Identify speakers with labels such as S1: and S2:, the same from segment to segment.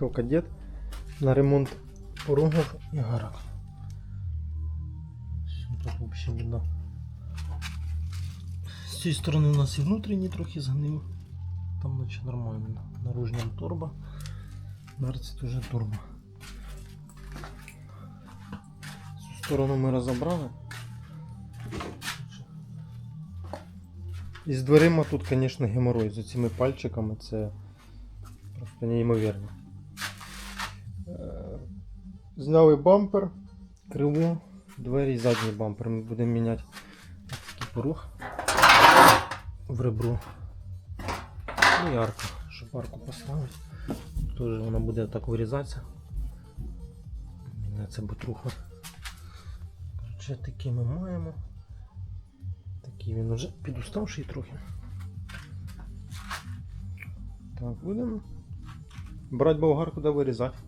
S1: приїхав кадет на ремонт порогів і гарок. Що Тут взагалі біда. З цієї сторони у нас і внутрішній трохи згнив. Там наче нормально. Наружня турбо. Нарці теж турбо. Цю сторону ми розібрали. І з дверима тут, звісно, геморой. З цими пальчиками це просто неймовірно. Е, Зняли бампер, крило, двері і задній бампер. Ми будемо міняти такий порух в ребро. Ну і арка, щоб арку поставити. Теж вона буде так вирізатися. Міняється бутруха. Коротше, такі ми маємо. Такий він вже підуставший трохи. Так, будемо брати болгарку да вирізати.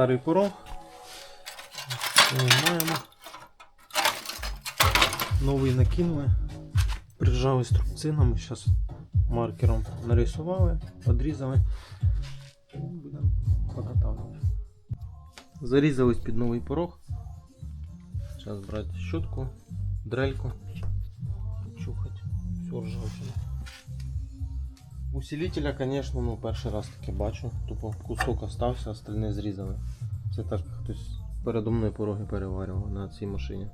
S1: Старий порог. Маємо. новий накинули. Прижали струбцинами, зараз маркером нарисували, подрізали. І будемо поготавлювати. Зарізались під новий порог. Зараз брати щотку, дрельку, чухати. Все ржавчина. Усилителя, конечно, ну перший раз таке бачу. Тупо кусок остався, остальне зрізали. Це так хтось передо мною пороги переварював на цій машині.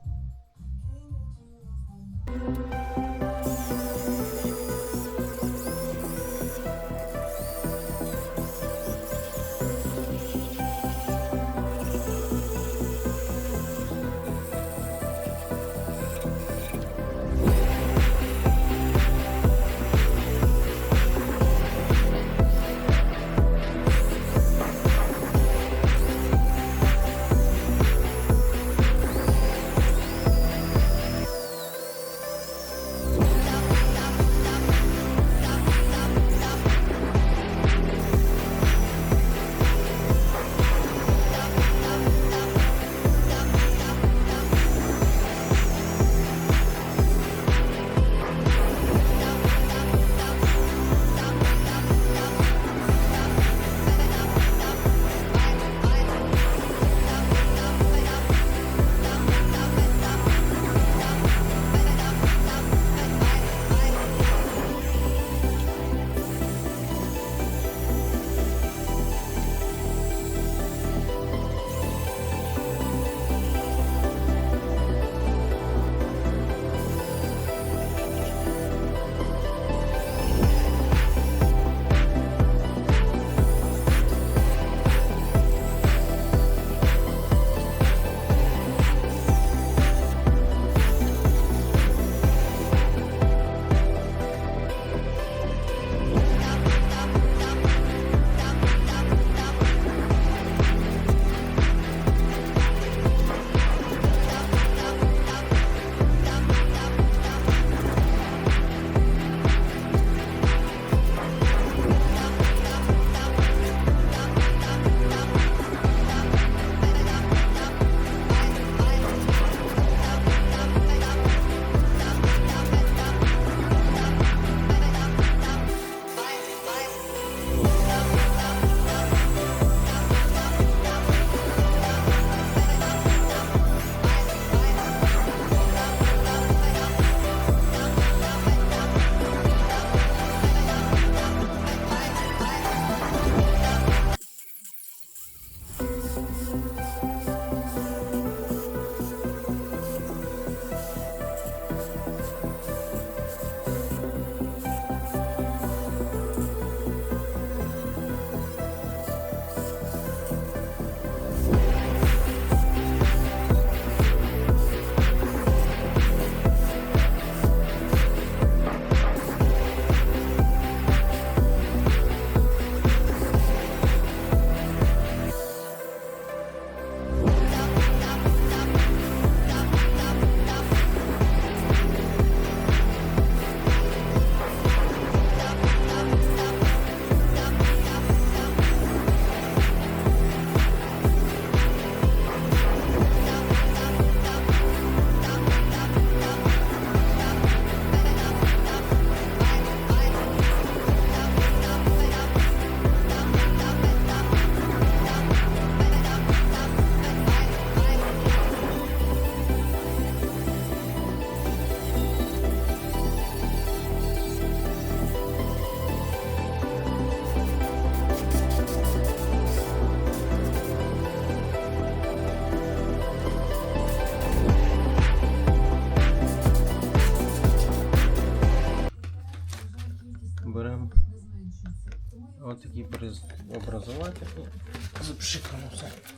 S1: Kızım şıkkın olsaydı.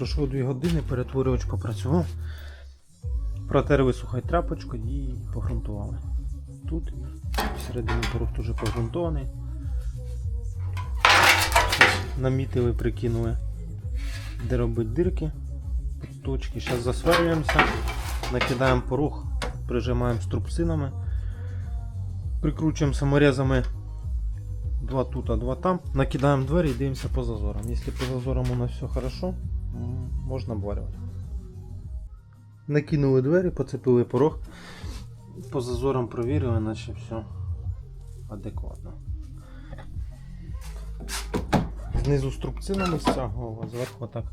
S1: Пройшло 2 години, перетворювач попрацював. Протерли сухою тряпочкою і погрунтували. Тут всередині порог теж погрунтований. Намітили, прикинули, де робити дирки, точки. Зараз засверлюємося, накидаємо порог, прижимаємо струбцинами, прикручуємо саморезами два тут, а два там. Накидаємо двері і дивимося по зазорам. Якщо по зазорам у нас все м, можна обварювати. Накинули двері, поцепили порог. По зазорам провірили, наче все адекватно. Знизу струбцинами стягував, а зверху так.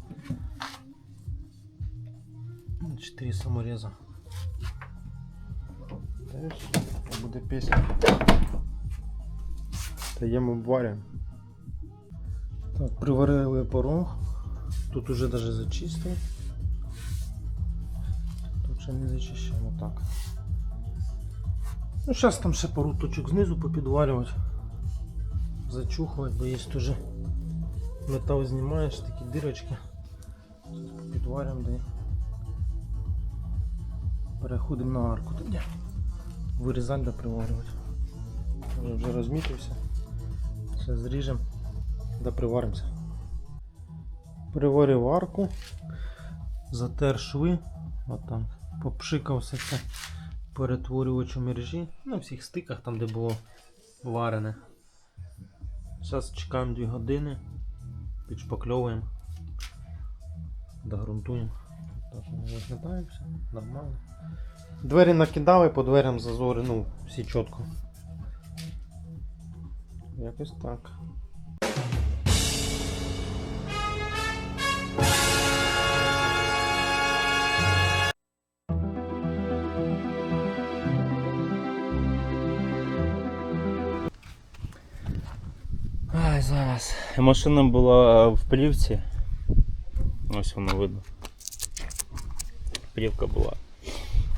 S1: Чотири самореза. Та все, буде пісня. Таємо обварюємо. Так, приварили порог. Тут уже даже зачистив. Тут ще не зачищаємо так. Ну, зараз там ще пару точок знизу попідварювати. Зачухувати, бо є теж метал знімаєш, такі дирочки. Зараз попідварюємо де. Переходимо на арку тоді. Вирізати да приварювати. Вже розмітився. Зараз зріжемо да приваримося. Приварив арку, затер шви, отак, попшикав все це перетворювач у мережі на всіх стиках, там де було варене. Зараз чекаємо 2 години, підшпакльовуємо, догрунтуємо. Так не виглядаємося, нормально. Двері накидали, по дверям зазори, ну, всі чітко. Якось так.
S2: Машина була в плівці. Ось воно видно. Плівка була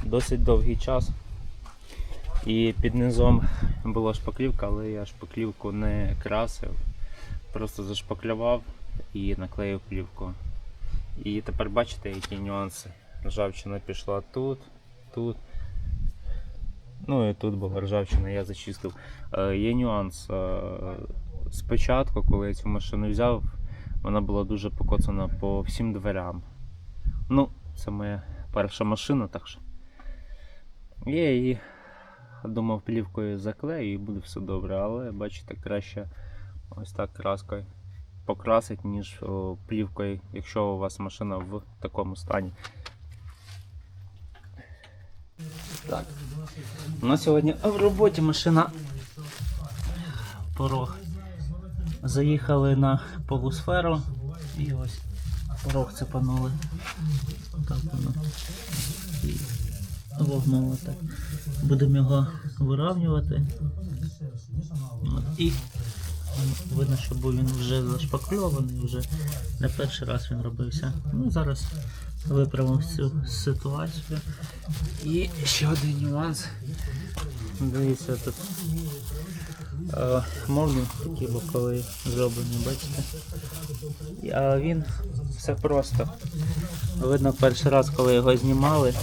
S2: досить довгий час. І під низом була шпаклівка, але я шпаклівку не красив. Просто зашпаклював і наклеїв плівку. І тепер бачите, які нюанси. Ржавчина пішла тут, тут. Ну і тут була ржавчина, я зачистив. Е, є нюанс. Спочатку, коли я цю машину взяв, вона була дуже покоцана по всім дверям. Ну, це моя перша машина, так що. Я її думав плівкою заклею і буде все добре, але бачите, краще ось так краскою покрасить, ніж плівкою, якщо у вас машина в такому стані. Так. У нас сьогодні в роботі машина порог. Заїхали на полусферу і ось порог цепанули. Так воно. І вогнуло так. Будемо його вирівнювати. І видно, що був він вже зашпакльований, вже не перший раз він робився. Ну, зараз виправимо цю ситуацію. І ще один нюанс. Дивіться тут. Е, Молдинг такий боковий зроблений, бачите? А він все просто. Видно перший раз, коли його знімали.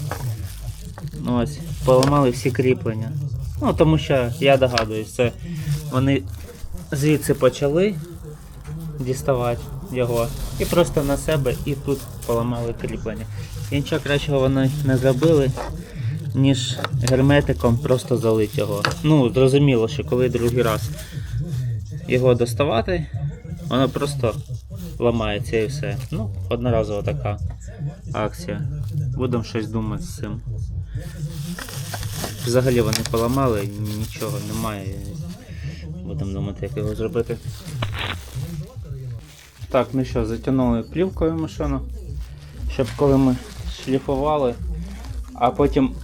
S2: Ось, поламали всі кріплення. Ну, тому що я догадуюсь, це вони звідси почали діставати його. І просто на себе і тут поламали кріплення. І нічого кращого вони не зробили, ніж герметиком просто залить його. Ну, зрозуміло, що коли другий раз його доставати, воно просто ламається і все. Ну, одноразова така акція. Будемо щось думати з цим. Взагалі вони поламали, нічого немає. Будемо думати, як його зробити. Так, ну що, затягнули плівкою машину, щоб коли ми шліфували, а потім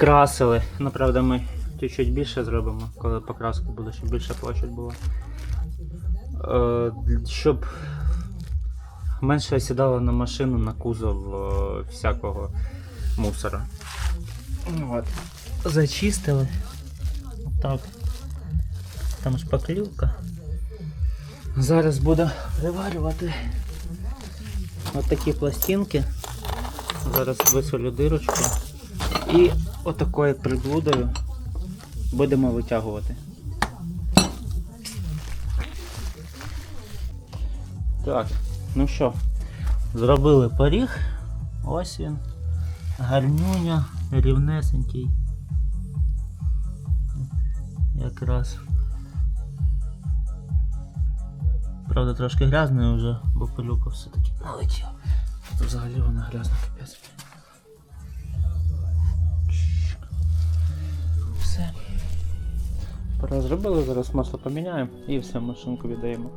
S2: красили. Ну, правда, ми чуть-чуть більше зробимо, коли покраска буде, щоб більша площадь була. Е, щоб менше осідало на машину, на кузов е, всякого мусора. От. Зачистили. Так. Там шпаклівка. Зараз буду приварювати. от такі пластинки. Зараз висолю дирочку. І отакою приблудою будемо витягувати. Так, ну що, зробили поріг. Ось він. Гарнюня, рівнесенький. Якраз. Правда, трошки грязний вже, бо пилюка все-таки налетів. Тут взагалі вона грязна капець. Все. Пора зробили, зараз масло поміняємо і все, машинку віддаємо.